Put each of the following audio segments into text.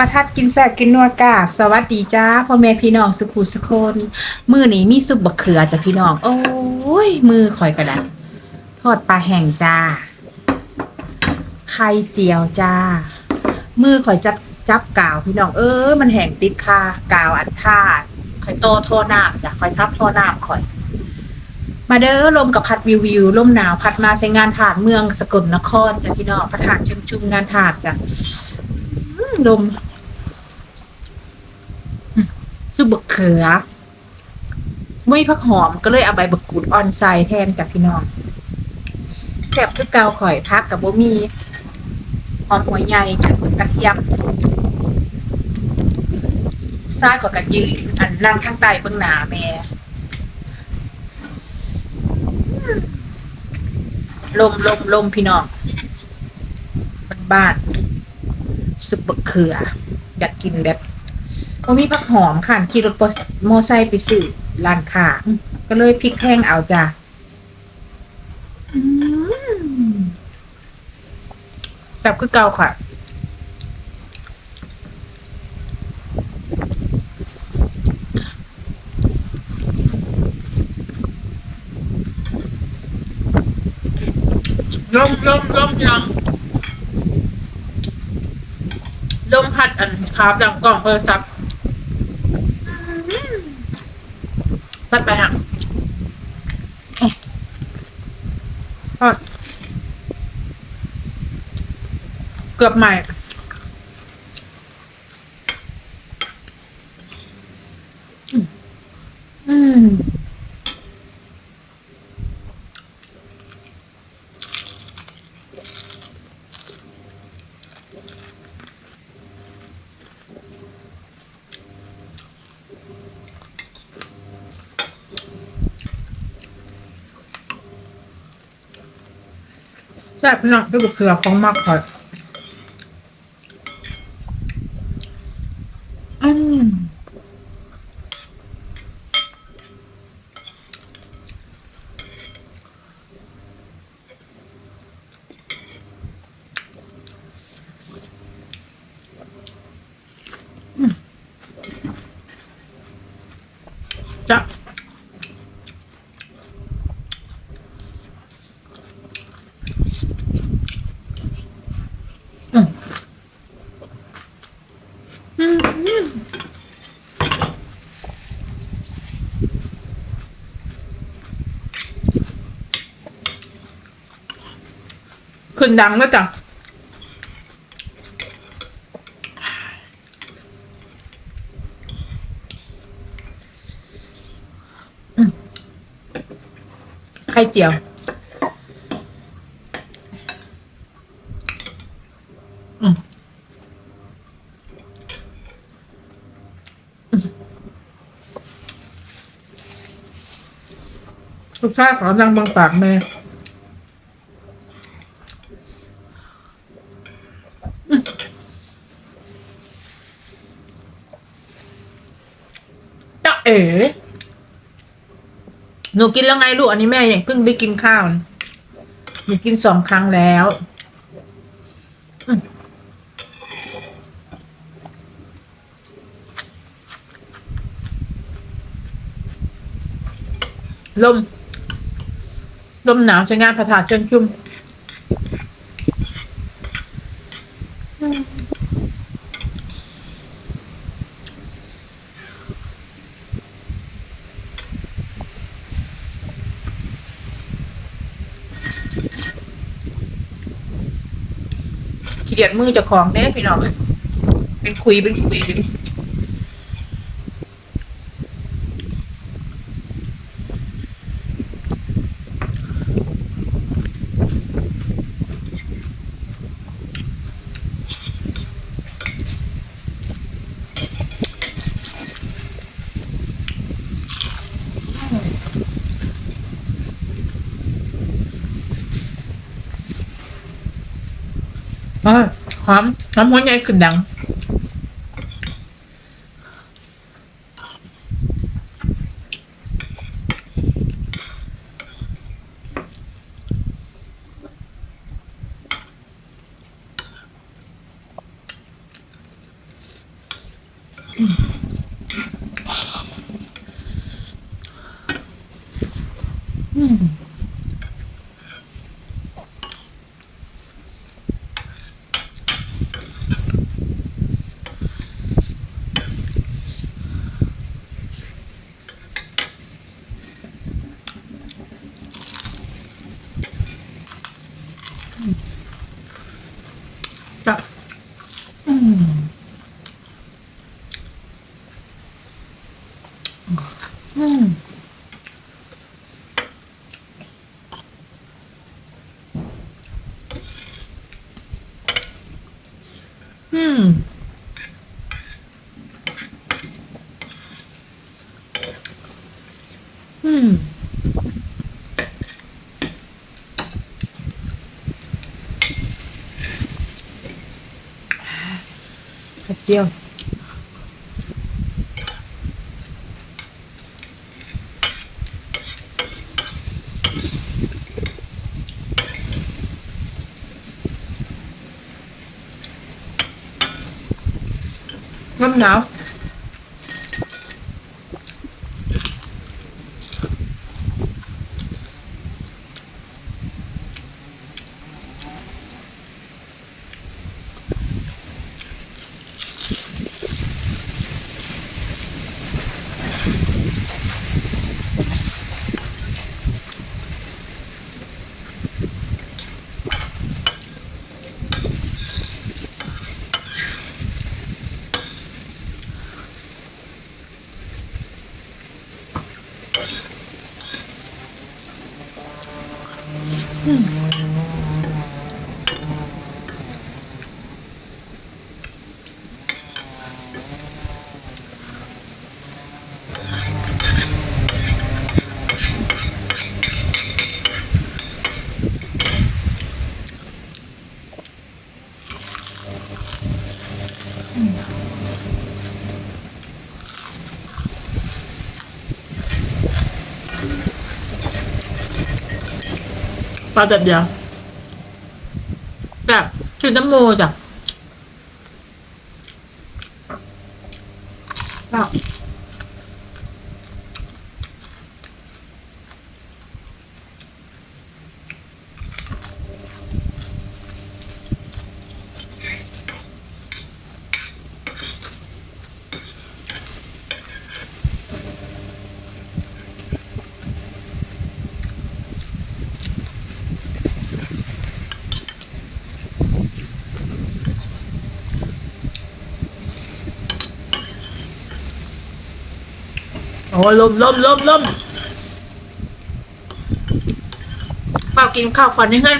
ประทัดกินแซ่บกินนัวกาบสวัสดีจ้าพ่อแม่พี่น้องสุขุสุคนมือนี้มีซุปบะเขือจ้ะพี่น้อง โอ้ย มือข่อยกระดาทอดปลาแห้งจ้า ไข่เจียวจ้า มือข่อยจับจับกาวพี่น้อง เออ มันแห้งติดคากาวอันท่าดข่อยโตโทอน้ำจ้ะข่อยซับโทอน้ำข่อย มาเด้อลมกับพัดวิววิวลมหนาวพัดมาใส่งานถาดเมืองสกลนครจ้ะพี่น้องพัดถาดเชิงชุมงานถาดจ้ะลม ซุปบะเขือไม่ผักหอมก็เลยเอาใบบักกูดออนไซด์แทนกับพี่น้องแซ่บคือเกาข่อยพักกับบ่มีหอมหัวใหญ่จากกระเทียมซ้ายกว่ากระยืนอันล่งข้างใต้เบื้องหน้าแม่ลมลมลมพี่น้องบ้านๆซุปบะเขืออยากกินแบบ ก็มีผักหอมค่ะขี่รถมอไซค์ไปซื้อร้านค้าก็เลยพริกแห้งเอาจ้ะอืมแบบคือเก่าค่ะลมลมลมยังลมพัดอันคาบดังกล่องโทรศัพท์ สัดไปฮะอะเกือบใหม่ ซ่บเนาะด้วยเกลือของมากค่ะอืม นดังแล้วจ้ะไข่เจียว อืมลูกชายขอนั่งบังปากแม่อืมจ๊ะ เอ๋หนูกินแล้วไงลูกอันนี้แม่ยังเพิ่งได้กินข้าวหนูกินสองครั้งแล้วลม ลมหนาวใช้งานผาถาเชิงชุ่ม เดียดมือเจะของเน่พี่น้องเป็นคุยเป็นคุยเป็นอ่า หอมหอมหัวใหญ่ขึ้นดัง อืมอืมอืม กระเจียวน้ำหนาว ปลาแบบเดียวแบบชุดน้ำโมจ้ะแบบ โอ้ลมลมลมลมเปล่ากินข้าวก่อนนี่เพื่อน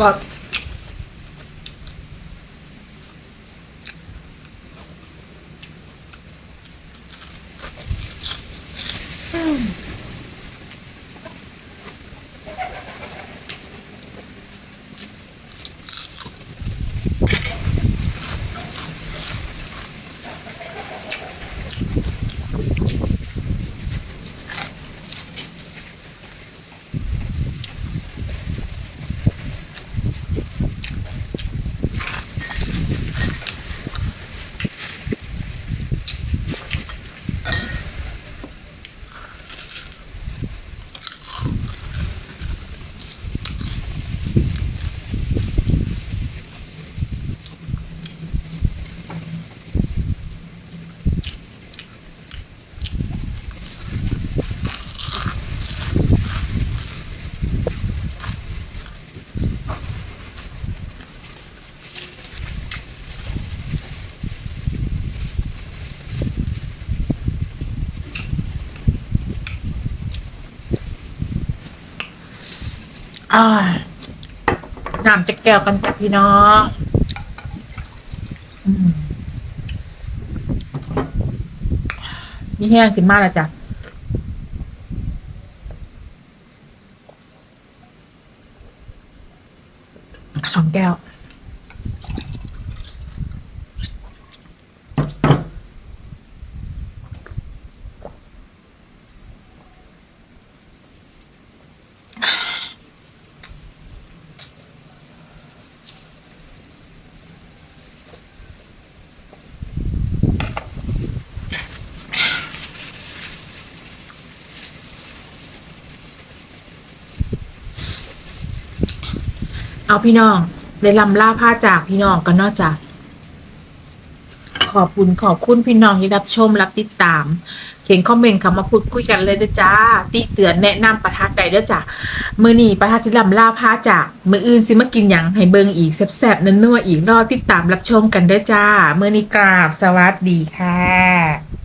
ก็ อ่าน้ำจะแก้วกันจ้ะพี่น้องอืมนี่แห้งขึ้นมากแล้วจ้ะสองแก้ว เอาพี่น้องเลยลำล่าผ้าจากพี่น้องกันนอกจาก ขอบคุณขอบคุณพี่น้องที่รับชมรับติดตาม เขียนคอมเมนต์เข้ามาพูดคุยกันเลยด้จ้าติเตือนแนะนำประทัดใดเด้อจ้ามือนี้ประทัดสิลำล่าผ้าจาก มืออื่นสิมากินหยังให้เบิงอีกแซ่บๆนัวๆอีกรอติดตามรับชมกันเด้อจ้ามือนี้กราบสวัสดีค่ะ